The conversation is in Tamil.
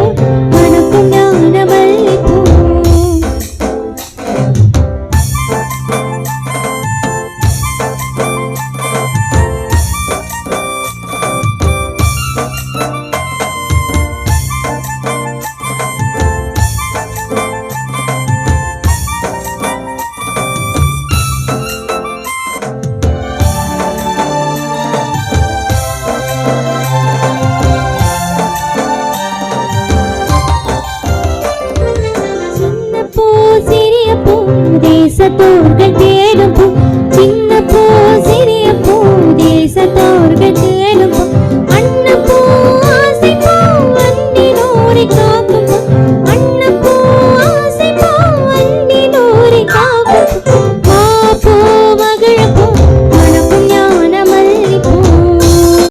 boom, boom. பூ தேசத்தோர்கள் தேடும் பூ. சின்ன பூ சிறிய பூ தேசத்தோர்கள் தேடும் பூ. அண்ண பூ ஆசை பூ அன்னி நூரை காக்கும்